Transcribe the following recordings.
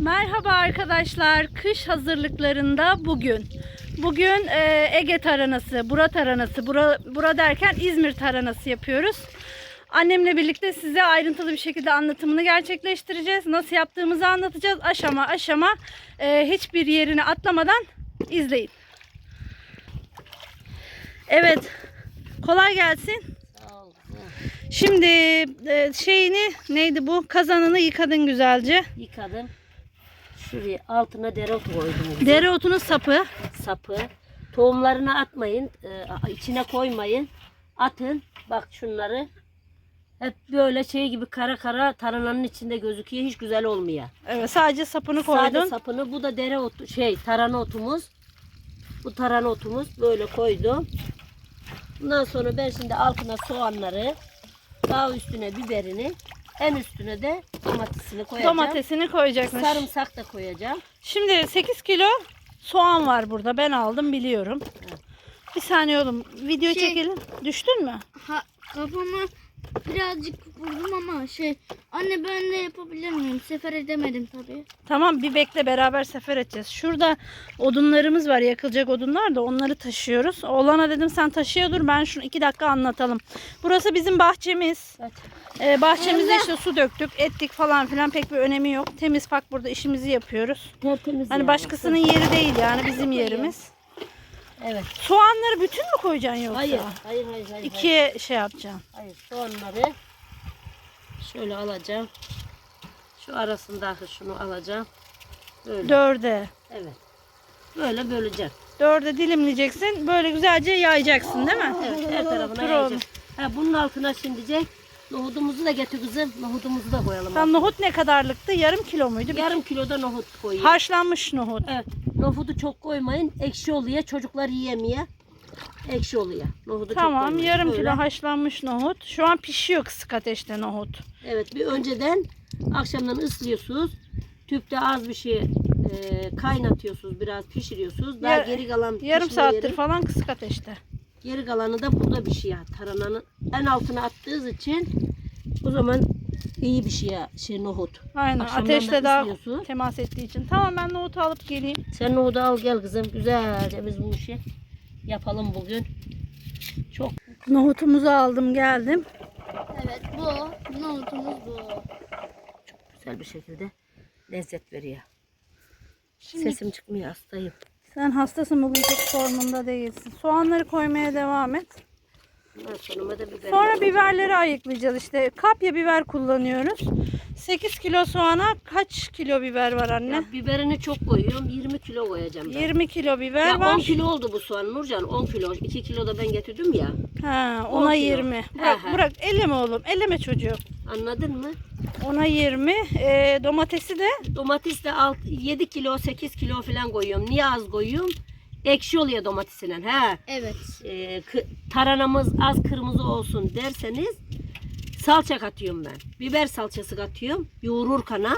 Merhaba arkadaşlar. Kış hazırlıklarında bugün. Bugün e, Ege taranası, Bura taranası, Bura, Bura derken İzmir taranası yapıyoruz. Annemle birlikte size ayrıntılı bir şekilde anlatımını gerçekleştireceğiz. Nasıl yaptığımızı anlatacağız. Aşama aşama e, hiçbir yerini atlamadan izleyin. Evet. Kolay gelsin. Şimdi e, şeyini neydi bu? Kazanını yıkadın güzelce. Yıkadım. Şuraya altına dereotu koydum. Dereotunun sapı. Sapı. Tohumlarını atmayın. e, içine koymayın. Atın. Bak şunları. Hep böyle şey gibi kara kara tarananın içinde gözüküyor. Hiç güzel olmuyor. Evet sadece sapını koydun. sapını. Bu da dereotu şey tarhana otumuz. Bu tarhana otumuz. Böyle koydum. Bundan sonra ben şimdi altına soğanları daha üstüne biberini en üstüne de domatesini koyacağım. Domatesini koyacakmış. Sarımsak da koyacağım. Şimdi 8 kilo soğan var burada. Ben aldım biliyorum. Bir saniye oğlum. Video Şey- çekelim. Düştün mü? Ha, kafama birazcık vurdum ama şey anne ben de yapabilir miyim? Sefer edemedim tabii. Tamam bir bekle beraber sefer edeceğiz. Şurada odunlarımız var yakılacak odunlar da onları taşıyoruz. Oğlana dedim sen taşıya dur ben şunu iki dakika anlatalım. Burası bizim bahçemiz. Evet. Ee, bahçemizde işte su döktük ettik falan filan pek bir önemi yok. Temiz pak burada işimizi yapıyoruz. Tertemiz Hani yani. başkasının yeri değil yani bizim yerimiz. Evet. Soğanları bütün mü koyacaksın yoksa? Hayır. Hayır hayır hayır. hayır. İkiye şey yapacaksın. Hayır. Soğanları şöyle alacağım. Şu arasındaki şunu alacağım. Böyle. Dörde. Evet. Böyle böleceğim. Dörde dilimleyeceksin. Böyle güzelce yayacaksın değil mi? Evet. Her tarafına Dur yayacağım. Ha, bunun altına şimdicek nohudumuzu da getir kızım. Nohudumuzu da koyalım. Tam nohut ne kadarlıktı? Yarım kilo muydu? Yarım kiloda nohut koyayım. Haşlanmış nohut. Evet. Nohudu çok koymayın. Ekşi oluyor. Çocuklar yiyemiyor. Ekşi oluyor. Nohudu çok Tamam koymayın. yarım Böyle. kilo haşlanmış nohut. Şu an pişiyor kısık ateşte nohut. Evet. Bir önceden akşamdan ıslıyorsunuz. Tüpte az bir şey e, kaynatıyorsunuz. Biraz pişiriyorsunuz. Daha Yar- geri kalan Yarım pişme saattir yeri- falan kısık ateşte. Geri kalanı da burada bir şey ya. Tarananın en altına attığınız için o zaman iyi bir şey ya. Şey nohut. Aynen Akşamdan ateşle da daha ıslıyorsun. temas ettiği için. Tamam ben nohutu alıp geleyim. Sen nohudu al gel kızım. Güzelce biz bu işi yapalım bugün. Çok Nohutumuzu aldım geldim. Evet bu. Nohutumuz bu. güzel bir şekilde lezzet veriyor. Şimdi Sesim çıkmıyor hastayım. Sen hastasın bugün çok formunda değilsin. Soğanları koymaya devam et. Sonra da biber. Sonra biberleri ayıklayacağız işte. Kapya biber kullanıyoruz. 8 kilo soğana kaç kilo biber var anne? Ya biberini çok koyuyorum. 20 kilo koyacağım ben. 20 kilo biber Ya var. 10 kilo oldu bu soğan Nurcan 10 kilo. 2 kilo da ben getirdim ya. Ha, 10 ona kilo. 20. Bırak, bırak elleme oğlum. Elleme çocuğu. Anladın mı? Ona 20. Ee, domatesi de Domates de alt 7 kilo 8 kilo falan koyuyorum. Niye az koyuyorum? Ekşi oluyor domatesinden. He. Evet. Kı- taranamız az kırmızı olsun derseniz salça katıyorum ben. Biber salçası katıyorum. Yoğurur kana.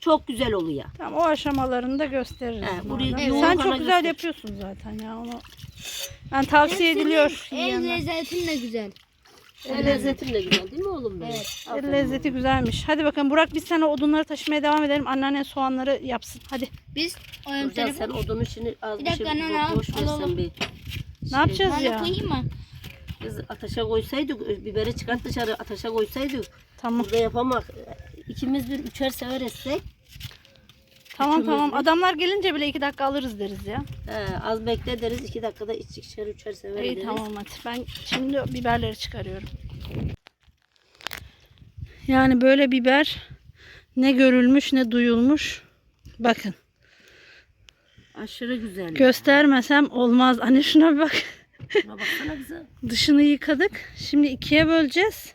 Çok güzel oluyor. Tamam o aşamalarını da gösteririz. He, sonra. burayı Sen çok güzel göster. yapıyorsun zaten ya onu. Ben tavsiye ediliyor. El lezzetin de güzel. El lezzetim de güzel değil mi oğlum benim? Evet. El lezzeti güzelmiş. Hadi bakın Burak biz sana odunları taşımaya devam edelim. Anneannen soğanları yapsın. Hadi. Biz oyun Nurcan, sen telefonu. odunu şimdi az Bir bir şey dakika, nana, bo- boş versen alalım. bir. Ne yapacağız Bana ya? koyayım mı? Biz ateşe koysaydık, biberi çıkart dışarı ateşe koysaydık. Tamam. Burada yapamak. İkimiz bir üçer sever etsek. Tamam tamam. Adamlar gelince bile iki dakika alırız deriz ya. He, az bekle deriz. iki dakikada ikişer üçer sever İyi tamam hadi. Ben şimdi biberleri çıkarıyorum. Yani böyle biber ne görülmüş ne duyulmuş. Bakın. Aşırı güzel. Göstermesem olmaz. Anne şuna bir bak. Şuna baksana kızım. Dışını yıkadık. Şimdi ikiye böleceğiz.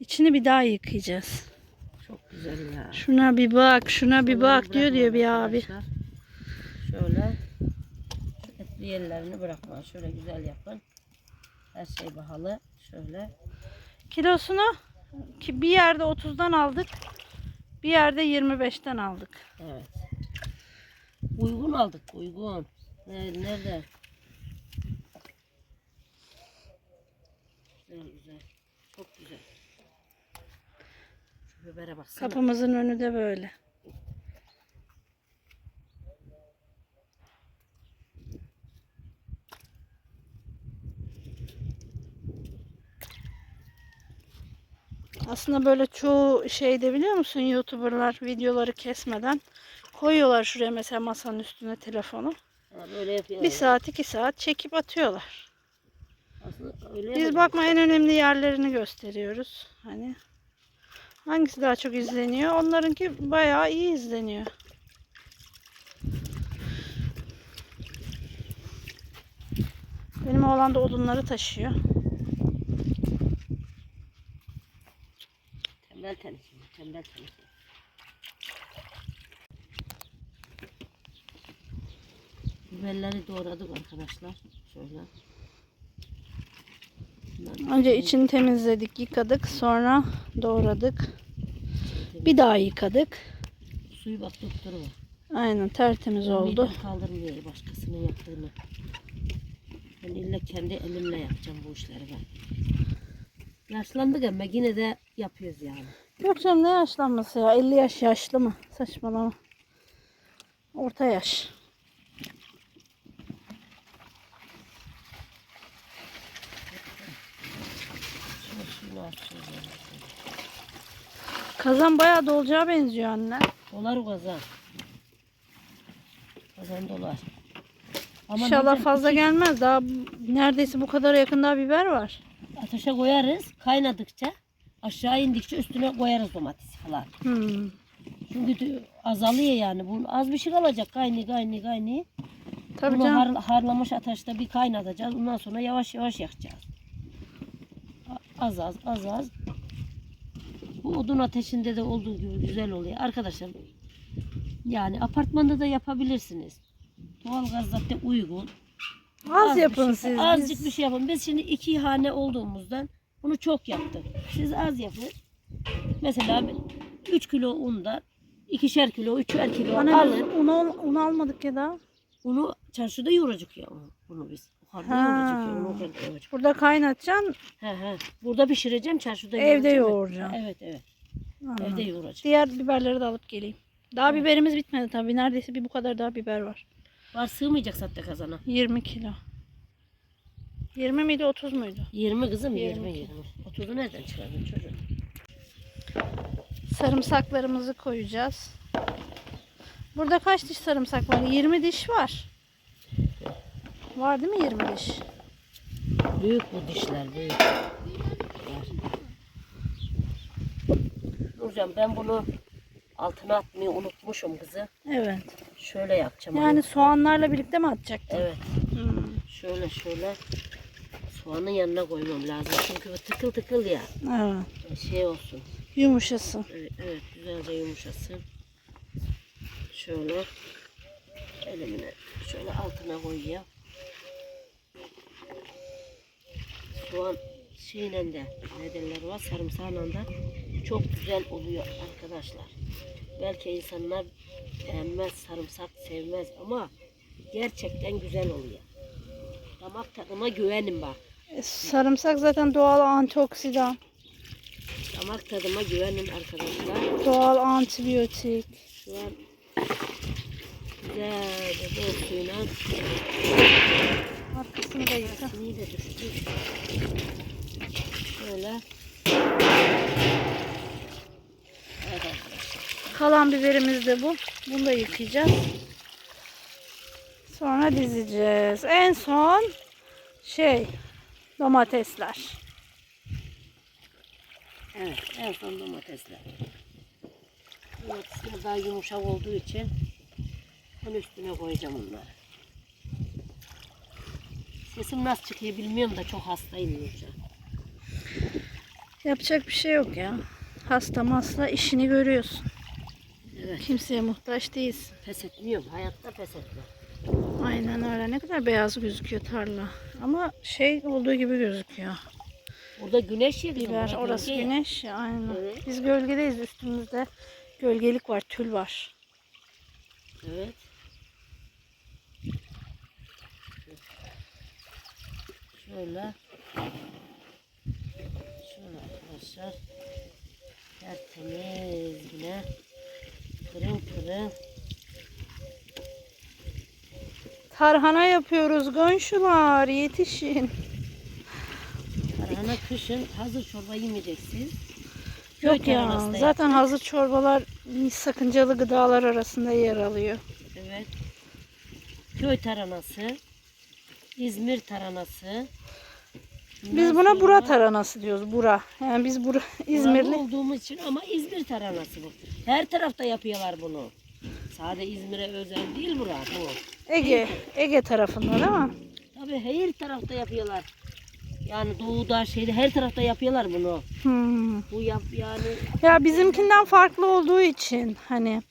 İçini bir daha yıkayacağız. Güzel ya. Şuna bir bak, şuna bir bak diyor diyor bir abi. Şöyle etli yerlerini bırakma. Şöyle güzel yapın. Her şey pahalı. Şöyle. Kilosunu ki bir yerde 30'dan aldık. Bir yerde 25'ten aldık. Evet. Uygun aldık. Uygun. Nerede? Nerede? Güzel güzel. Çok güzel. Biber'e baksana. Kapımızın önü de böyle. Aslında böyle çoğu şeyde biliyor musun YouTuber'lar videoları kesmeden koyuyorlar şuraya mesela masanın üstüne telefonu. Böyle. Bir saat iki saat çekip atıyorlar. Aslında öyle Biz bakma en önemli yerlerini gösteriyoruz. Hani hangisi daha çok izleniyor? Onlarınki bayağı iyi izleniyor. Benim oğlan da odunları taşıyor. Tembel tenisi. Tembel tenisi. Biberleri doğradık arkadaşlar. Şöyle. Önce içini temizledik, yıkadık, sonra doğradık. Bir daha yıkadık. Suyu bak doktoru var. Aynen tertemiz oldu. Kaldırmıyor başkasının yaptığını. Ben illa kendi elimle yapacağım bu işleri ben. Yaşlandık ama yine de yapıyoruz yani. Yok canım ne yaşlanması ya? 50 yaş yaşlı mı? Saçmalama. Orta yaş. Kazan bayağı dolacağı benziyor anne. Dolar o kazan. Kazan dolar. Ama İnşallah diyeceğim, fazla gelmez. Daha neredeyse bu kadar yakın daha biber var. Ateşe koyarız. Kaynadıkça aşağı indikçe üstüne koyarız domatesi falan. Hmm. Çünkü de azalıyor yani. Bu az bir şey kalacak. Kaynı kaynı kaynı. Tabii Bunu canım. har, harlamış ateşte bir kaynatacağız. Ondan sonra yavaş yavaş yakacağız. Az az az az. Bu odun ateşinde de olduğu gibi güzel oluyor. Arkadaşlar yani apartmanda da yapabilirsiniz. Doğalgaz zaten uygun. Az bir yapın şey- siz. Azıcık Biz- bir şey yapın. Biz şimdi iki hane olduğumuzdan bunu çok yaptık. Siz az yapın. Mesela 3 kilo undan ikişer kilo, üçer kilo biz alın. un, un almadık ya da. Bunu çarşıda yoğuracak ya bunu biz. Ha. Burada kaynatacaksın. He he. Burada pişireceğim çarşıda Evde yoğuracağım. yoğuracaksın. Evet evet. Anladım. Evde yoğuracağım. Diğer biberleri de alıp geleyim. Daha biberimiz bitmedi tabii. Neredeyse bir bu kadar daha biber var. Var sığmayacak zaten kazana. 20 kilo. 20 miydi 30 muydu? 20 kızım 20 20 20. 30'u nereden çıkardın çocuğum? Sarımsaklarımızı koyacağız. Burada kaç diş sarımsak var? 20 diş var. Var değil mi 20 diş? Büyük bu dişler büyük. Nurcan ben bunu altına atmayı unutmuşum kızı. Evet. Şöyle yapacağım. Yani soğanlarla birlikte mi atacaktın? Evet. Hmm, Şöyle şöyle soğanın yanına koymam lazım. Çünkü bu tıkıl tıkıl ya. Evet. Şey olsun. Yumuşasın. Evet, evet güzelce yumuşasın. Şöyle elimine şöyle altına koyuyor. Soğan şeyle de ne derler var sarımsağıyla da çok güzel oluyor arkadaşlar. Belki insanlar beğenmez sarımsak sevmez ama gerçekten güzel oluyor. Damak tadıma güvenin bak. E, Sarımsak zaten doğal antioksidan, Damak tadıma güvenin arkadaşlar. doğal antibiyotik. Şu an güzelce bol suyla Arkasını da yıka. sini de düştü. Arkadaşlar. Kalan biberimiz de bu. Bunu da yıkayacağız. Sonra dizeceğiz. En son şey domatesler. Evet en son domatesler. Domatesler daha yumuşak olduğu için bunun üstüne koyacağım bunları. Sesim nasıl çıkıyor bilmiyorum da çok hastayım Nurcan. Yapacak bir şey yok ya. Hasta masla işini görüyorsun. Evet. Kimseye muhtaç değilsin. Pes etmiyorum. Hayatta pes etmem. Aynen öyle. Ne kadar beyaz gözüküyor tarla. Ama şey olduğu gibi gözüküyor. Burada güneş yedi. Biber orası güneş. ya, Aynen. Evet. Biz gölgedeyiz. Üstümüzde gölgelik var. Tül var. Evet. Şöyle. Şöyle arkadaşlar. Tertemiz yine. Pırın pırın. Tarhana yapıyoruz. Gonşular yetişin. Tarhana kışın hazır çorba yemeyeceksiniz. Köy Yok ya zaten hazır çorbalar sakıncalı gıdalar arasında yer alıyor. Evet. Köy taranası. İzmir taranası. Biz buna bura taranası diyoruz. Bura. Yani biz bura İzmirli İzmirli. olduğumuz için ama İzmir taranası bu. Her tarafta yapıyorlar bunu. Sade İzmir'e özel değil bura bu. Ege. Ege tarafında değil mi? Tabii her tarafta yapıyorlar. Yani doğuda şeyde her tarafta yapıyorlar bunu. Hmm. Bu yap yani Ya bizimkinden farklı olduğu için hani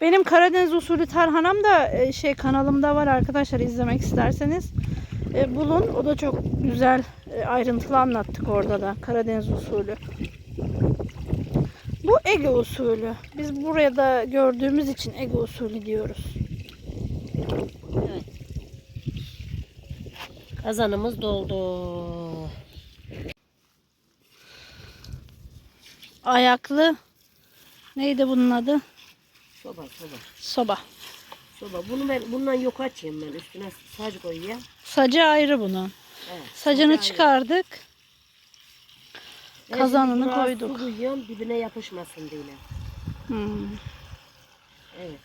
benim Karadeniz usulü tarhanam da e, şey kanalımda var arkadaşlar izlemek isterseniz e, bulun. O da çok güzel e, ayrıntılı anlattık orada da Karadeniz usulü. Bu Ege usulü. Biz buraya da gördüğümüz için Ege usulü diyoruz. evet. Kazanımız doldu. Ayaklı neydi bunun adı? Soba soba. Soba. Soba. Bunu ben bundan yok açayım ben. Üstüne saç koyayım. Sacı ayrı bunun. Evet. Sacını ayrı. çıkardık. Ben kazanını buna koyduk. Koyuyorum dibine yapışmasın diye. Hmm. Evet.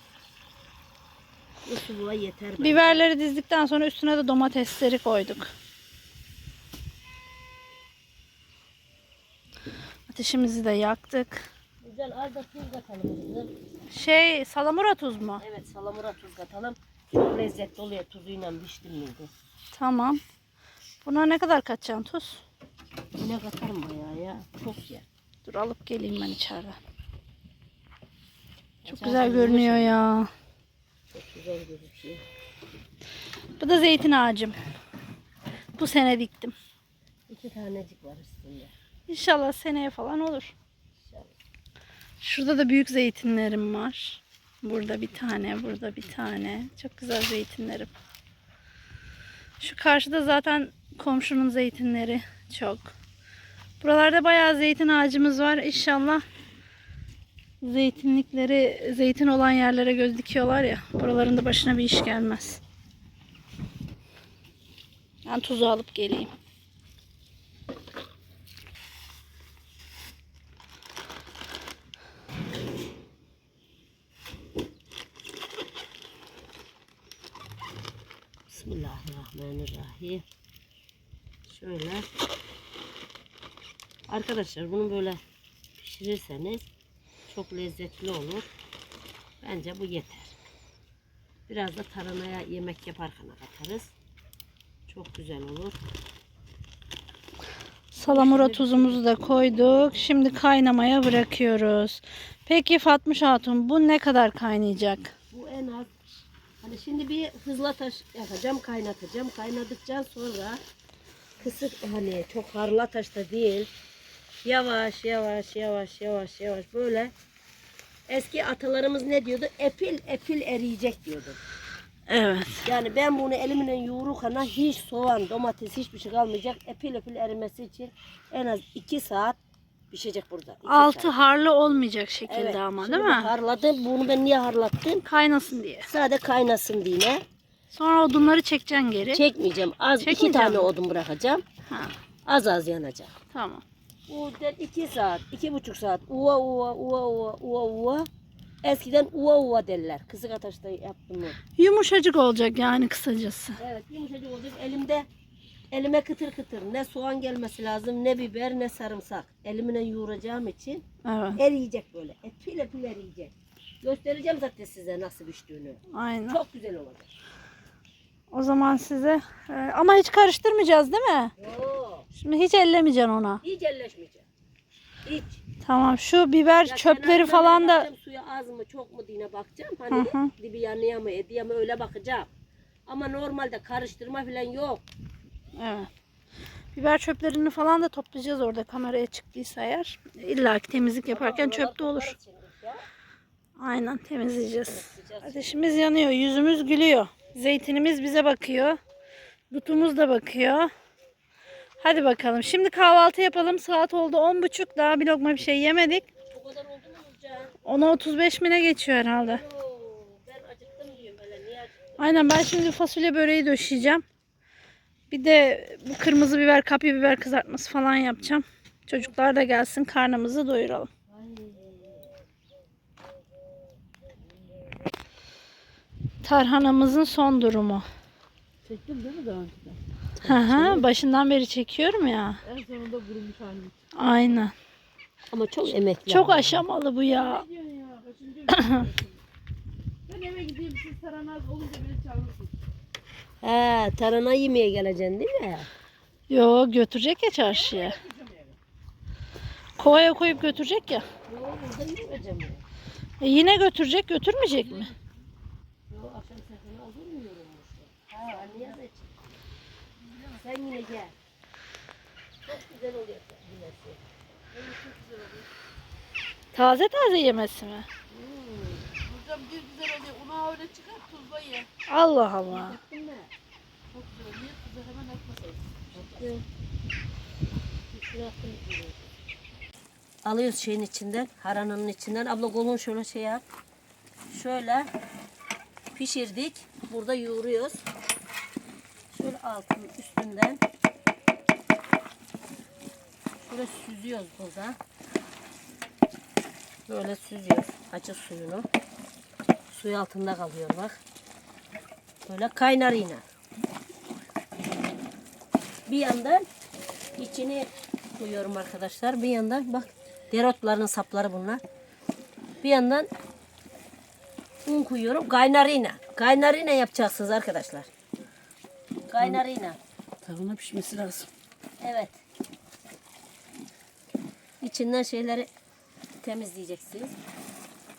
Bu yeter. bence. Biberleri dizdikten sonra üstüne de domatesleri koyduk. Ateşimizi de yaktık. Güzel az da tuz katalım. Şey salamura tuz mu? Evet salamura tuz katalım. Çok lezzetli oluyor tuzuyla pişti miydi? Tamam. Buna ne kadar katacaksın tuz? Yine katarım bayağı ya. Çok ya. Dur alıp geleyim ben içeriden. Çok Açarsan güzel görünüyor ya. Çok güzel gözüküyor. Bu da zeytin ağacım. Bu sene diktim. İki tanecik var üstünde. İnşallah seneye falan olur. Şurada da büyük zeytinlerim var. Burada bir tane, burada bir tane. Çok güzel zeytinlerim. Şu karşıda zaten komşunun zeytinleri çok. Buralarda bayağı zeytin ağacımız var. İnşallah zeytinlikleri, zeytin olan yerlere göz dikiyorlar ya. Buraların da başına bir iş gelmez. Ben tuzu alıp geleyim. Bismillahirrahmanirrahim. Şöyle. Arkadaşlar bunu böyle pişirirseniz çok lezzetli olur. Bence bu yeter. Biraz da taranaya yemek yaparken katarız. Çok güzel olur. Salamura tuzumuzu da koyduk. Şimdi kaynamaya bırakıyoruz. Peki Fatmış Hatun bu ne kadar kaynayacak? Bu en az hani şimdi bir hızla taş yapacağım, kaynatacağım. Kaynadıkça sonra kısık hani çok harla taşta değil. Yavaş yavaş yavaş yavaş yavaş böyle eski atalarımız ne diyordu? Epil epil eriyecek diyordu. Evet. Yani ben bunu elimle yoğururken hiç soğan, domates hiçbir şey kalmayacak. Epil epil erimesi için en az 2 saat pişecek burada. İki Altı harlı olmayacak şekilde Evet, ama değil mi? Harladım. Bunu ben niye harlattım? Kaynasın diye. Sade kaynasın diye. Sonra odunları çekeceksin geri. Çekmeyeceğim. Az iki Çekmeyeceğim tane mi? odun bırakacağım. Ha, Az az yanacak. tamam. Bu de iki saat, iki buçuk saat. Uva uva uva uva uva uva. Eskiden uva uva derler. Kısık ateşte yaptım mı? Yumuşacık olacak yani kısacası. Evet yumuşacık olacak. Elimde elime kıtır kıtır. Ne soğan gelmesi lazım, ne biber, ne sarımsak. Elimle yoğuracağım için Evet. eriyecek böyle. Epil epil eriyecek. Göstereceğim zaten size nasıl piştiğini. Aynen. Çok güzel olacak. O zaman size e, ama hiç karıştırmayacağız değil mi? Yok. Şimdi hiç ellemeyeceksin ona. Hiç elleşmeyecek. Hiç. Tamam. Şu biber Ya çöpleri falan da bakacağım, Suya az mı çok mu diye bakacağım. Hani Hı hı. dibi yanıyor mu ediyor mu öyle bakacağım. Ama normalde karıştırma falan yok. Evet. Biber çöplerini falan da toplayacağız orada kameraya çıktıysa eğer. İlla ki temizlik yaparken çöp de olur. Aynen temizleyeceğiz. Ateşimiz yanıyor, yüzümüz gülüyor. Zeytinimiz bize bakıyor. Dutumuz da bakıyor. Hadi bakalım. Şimdi kahvaltı yapalım. Saat oldu 10.30. Daha bir lokma bir şey yemedik. Bu kadar oldu mu? 10'a 35 mine geçiyor herhalde. Ben acıktım diyorum öyle niye acıktım? Aynen ben şimdi fasulye böreği döşeyeceğim. Bir de bu kırmızı biber, kapya biber kızartması falan yapacağım. Çocuklar da gelsin karnımızı doyuralım. Tarhanamızın son durumu. Çektim değil mi daha önceden? Hı hı, başından beri çekiyorum ya. En sonunda vurulmuş halimiz. Aynen. Ama çok emekli. Çok aşamalı bu ya. Ne diyorsun ya? Kaçıncı Ben eve gideyim siz saranaz olunca beni çağırırsınız. He, tarhana yemeye geleceksin değil mi? Yo götürecek ya çarşıya. Kovaya koyup götürecek ya. Burada yemeyeceğim. E yine götürecek götürmeyecek mi? Yok akşam sefere olur mu yorulmuş? Ha anne yaz için. Sen yine gel. Çok güzel oluyor yemesi. Taze taze yemesi mi? Hocam bir güzel oluyor. Una öyle çıkar ye. Allah Allah. Çok? Alıyoruz şeyin içinden, haranın içinden. Abla kolun şöyle şey yap. Şöyle pişirdik. Burada yoğuruyoruz. Şöyle altın üstünden şöyle süzüyoruz burada. Böyle süzüyoruz acı suyunu. Suyu altında kalıyor bak. Böyle kaynar yine. Bir yandan içini koyuyorum arkadaşlar. Bir yandan bak dereotların sapları bunlar. Bir yandan un koyuyorum. Kaynarıyla. Kaynarıyla yapacaksınız arkadaşlar. Kaynarıyla. Tarhana pişmesi lazım. Evet. İçinden şeyleri temizleyeceksiniz.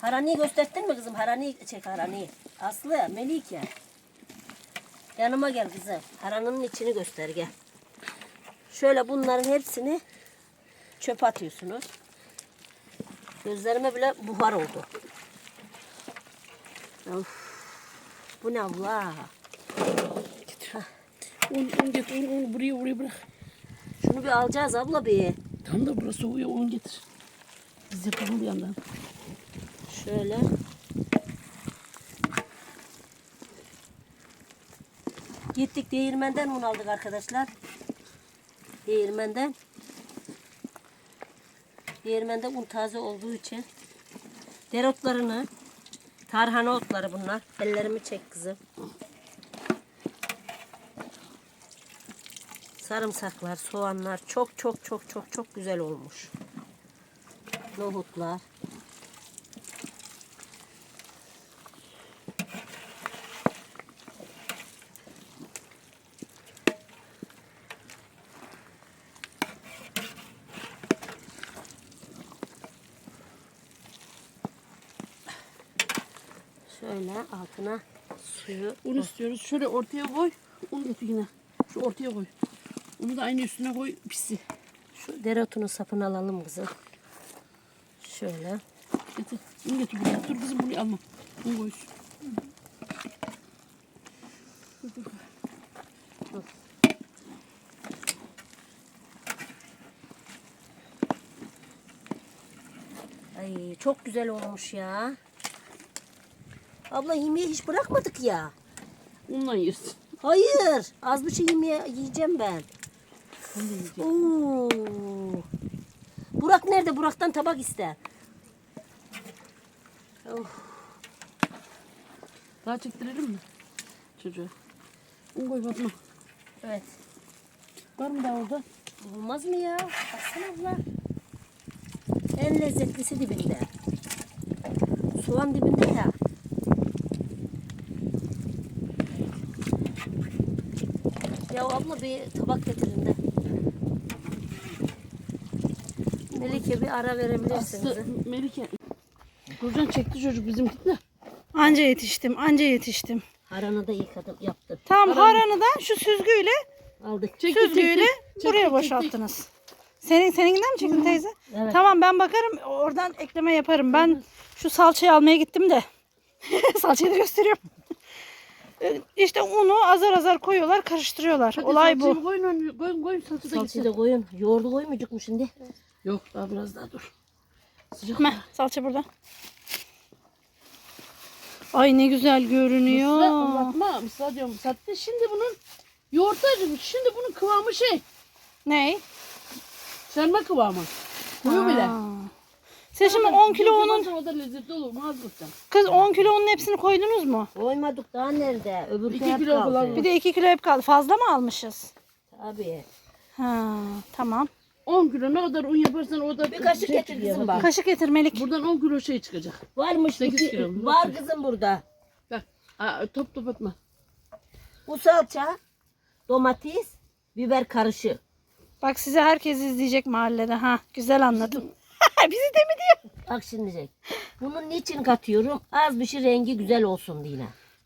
Haraniyi gösterdin mi kızım? Haraniyi çek haraniyi. Aslı, Melike. Yanıma gel kızım. Haranın içini göster gel. Şöyle bunların hepsini çöpe atıyorsunuz. Gözlerime bile buhar oldu. Of. Bu ne abla? Un, un getir. Un, un buraya buraya bırak. Şunu bir alacağız abla bir. Tam da burası soğuyor. Un getir. Biz yapalım bir yandan. Şöyle. Gittik değirmenden un aldık arkadaşlar. Değirmenden. Değirmende un taze olduğu için. Dereotlarını, tarhana otları bunlar. Ellerimi çek kızım. Sarımsaklar, soğanlar çok çok çok çok çok güzel olmuş. Nohutlar. Şöyle altına suyu Un istiyoruz. Şöyle ortaya koy. Un getir yine. Şu ortaya koy. Onu da aynı üstüne koy pişsin. Şu dereotunun sapını alalım kızım. Şöyle. Getir. Un getir buraya. Dur kızım bunu alma. Un koysun. Dur, dur. Ay çok güzel olmuş ya. Abla yemeği hiç bırakmadık ya. Unla yersin. Hayır. Az bir şey yemeğe yiyeceğim ben. Oo. Burak nerede? Burak'tan tabak iste. Of. Daha çektirelim mi? Çocuğa. Un koy Fatma. Evet. Var mı daha orada? Olmaz mı ya? Baksana abla. En lezzetlisi dibinde. Soğan dibinde ya. Ya abla bir tabak getirin de. Melike bir ara verebilirsin Aslı. Melike. Nurcan çekti çocuk bizimki de. Anca yetiştim, anca yetiştim. Haranı da yıkadım, yaptım. Tamam haranı da şu süzgüyle, Aldık. Çekti, süzgüyle çekti. buraya Çekti, boşalttınız. Senin seninkinden mi çektin teyze? Evet. Tamam ben bakarım oradan ekleme yaparım. Ben şu salçayı almaya gittim de. Salçayı da gösteriyorum. Ee, işte unu azar azar koyuyorlar, karıştırıyorlar. Hadi Olay bu. salçayı Koyun, onu, koyun, koyun salça da Salçayı gitsin. da koyun. Yoğurdu koymayacak mı şimdi? Yok daha biraz daha dur. Sıcak. Meh, salça burada. Ay ne güzel görünüyor. Mısra, Fatma, mısra diyorum. Sattı. Şimdi bunun yoğurtacım. Şimdi bunun kıvamı şey. Ne? Serme kıvamı. Koyu bile. Siz şimdi 10 kilo unun, O da lezzetli olur mu? Az bakacağım. kız 10 kilo unun hepsini koydunuz mu? Koymadık daha nerede? Öbür İki hep kilo kaldı. falan Bir de 2 kilo hep kaldı. Fazla mı almışız? Tabii. Ha, tamam. 10 kilo ne kadar un yaparsan o da Bir kaşık şey getir kızım bak. Kaşık getirmelik. Buradan 10 kilo şey çıkacak. Varmış. Sekiz iki- kilo mu? var kızım burada. Bak. Aa, top top atma. Bu salça, domates, biber karışı. Bak size herkes izleyecek mahallede. Ha, güzel anladım. Bizi de mi diyor? Bak şimdi Zek, Bunun niçin katıyorum? Az bir şey rengi güzel olsun diye.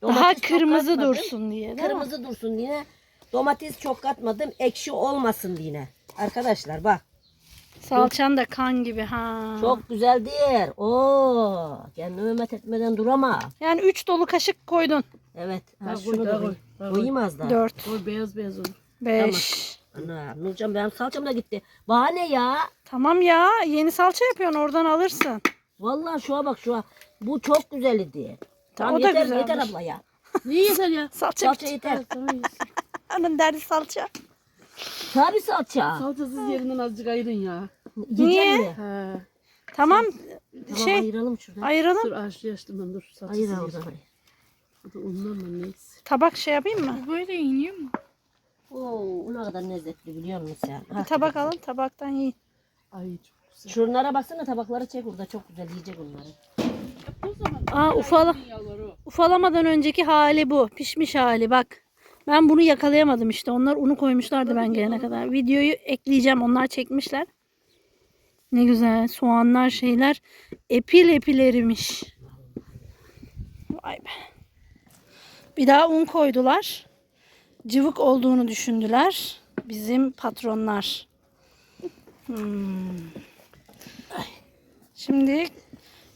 Daha çok kırmızı katmadım. dursun diye. değil mi? Kırmızı dursun diye. Domates çok katmadım. Ekşi olmasın diye. Arkadaşlar bak. Salçan da kan gibi ha. Çok güzeldir. Oo, kendimi met etmeden durama. Yani 3 dolu kaşık koydun. Evet. Ha, Daha koy, şunu daha da koy. koy, daha koy. Koyayım az daha. 4, O beyaz beyaz olur. 5. Ana, Nurcan benim salçam da gitti. Bahane ya. Tamam ya yeni salça yapıyorsun oradan alırsın. Vallahi şuna bak şuna. Bu çok güzel idi. Tamam O da yeter, güzelmiş. yeter abla ya. Niye yeter ya? Salça, Salça bitti. yeter. Onun derdi salça. Tabii salça. Salçasız yerinden azıcık ayırın ya. Niye? Yiyecek mi? He. Tamam Tamam şey ayıralım şuradan. ayıralım. Dur ağaçlı açtım ben dur. Salçasız Ayır yerim. oradan da Ondan mı neyse. Tabak şey yapayım mı? Böyle yeniyor mu? Oo, ne kadar lezzetli biliyor musun sen? Bir Ha, tabak alın tabaktan yiyin. Ay çok güzel. Şunlara baksana tabakları çek orada çok güzel yiyecek onları. Aa ufala, ufalamadan önceki hali bu. Pişmiş hali bak. Ben bunu yakalayamadım işte. Onlar unu koymuşlardı ben gelene kadar. Videoyu ekleyeceğim. Onlar çekmişler. Ne güzel. Soğanlar şeyler. Epil epil erimiş. Vay be. Bir daha un koydular. Cıvık olduğunu düşündüler. Bizim patronlar. Hmm. Şimdi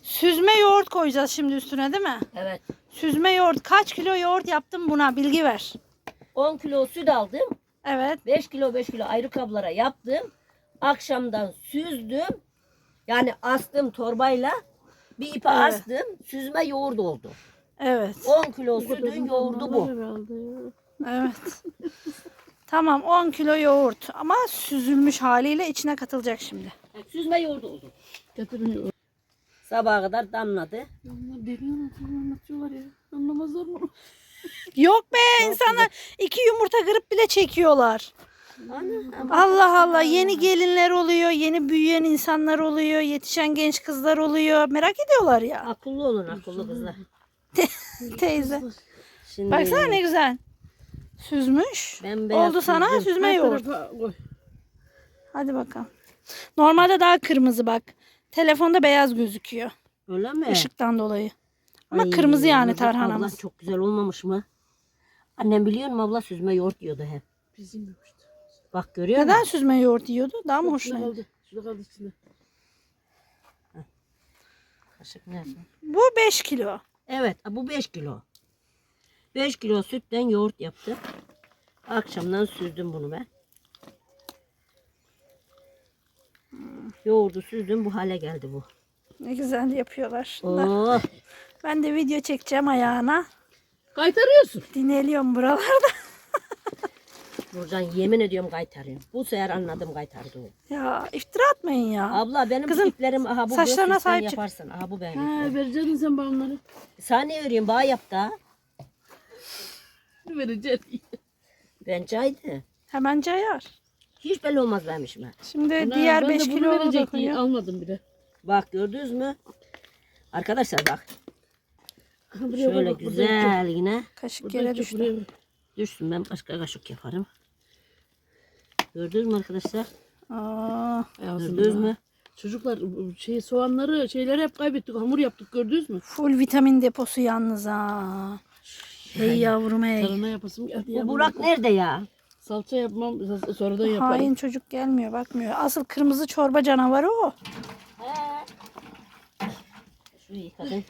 süzme yoğurt koyacağız şimdi üstüne değil mi? Evet. Süzme yoğurt. Kaç kilo yoğurt yaptım buna? Bilgi ver. 10 kilo süt aldım. Evet. 5 kilo 5 kilo ayrı kablara yaptım. Akşamdan süzdüm. Yani astım torbayla. Bir ipe Evet. astım. Süzme yoğurt oldu. Evet. 10 kilo sütün yoğurdu bu. Evet. tamam 10 kilo yoğurt ama süzülmüş haliyle içine katılacak şimdi. Süzme yoğurt oldu. Getirin. Sabaha kadar damladı. Onlar deli anlatıyorlar, anlatıyorlar ya. Anlamazlar mı? Yok be insanlar iki yumurta kırıp bile çekiyorlar. Allah Allah yeni gelinler oluyor, yeni büyüyen insanlar oluyor, yetişen genç kızlar oluyor. Merak ediyorlar ya Akıllı olun akıllı kızlar. teyze. Şimdi Baksana ne güzel. Süzmüş. Bembeyaz Oldu sana süzdüm. süzme Her yoğurt. tarafa koy. Hadi bakalım. Normalde daha kırmızı bak. Telefonda beyaz gözüküyor. Öyle mi? Işıktan dolayı. Ama Ay, kırmızı yani Nurcan tarhanamız. Abla çok güzel olmamış mı? Annem biliyor musun abla süzme yoğurt yiyordu hep. Bizim yok işte. Bak görüyor Neden musun? süzme yoğurt yiyordu? Daha mı Şurada hoşuna? kaldı. Şurada kaldı içinde. Kaşık nerede? Bu 5 kilo. Evet bu 5 kilo. 5 kilo sütten yoğurt yaptım. Akşamdan süzdüm bunu ben. Yoğurdu süzdüm bu hale geldi bu. Ne güzel yapıyorlar. Oh, Ben de video çekeceğim ayağına. Kaytarıyorsun. Dinleniyorum buralarda. Nurcan yemin ediyorum kaytarıyorum. Bu sefer anladım kaytardı o. Ya iftira atmayın ya. Abla benim Kızım, iplerim aha bu saçlarına sahip çık. yaparsın. Aha bu benim iplerim. vereceksin sen bana onları. Sana ne vereyim bağ yap da. Vereceksin. Ben caydı. Hemen cayar. Hiç belli olmaz benim işime. Şimdi diğer ben de 5 bunu kilo da koyuyor. Almadım bile. Bak gördünüz mü? Arkadaşlar bak. Buraya Şöyle bak, güzel yine. Kaşık Burada yere düştü. buraya. Düşsün ben başka kaşık yaparım. Gördünüz mü arkadaşlar? Aa, Gördünüz mü? Çocuklar şey soğanları şeyleri hep kaybettik. Hamur yaptık gördünüz mü? full vitamin deposu yalnız ha. Hey yavrum hey. Tarhana yapasım geldi ya. Bu Burak nerede ya? Salça yapmam sonradan yaparım. Hain çocuk gelmiyor bakmıyor. Asıl kırmızı çorba canavarı o. Şu yıkadın.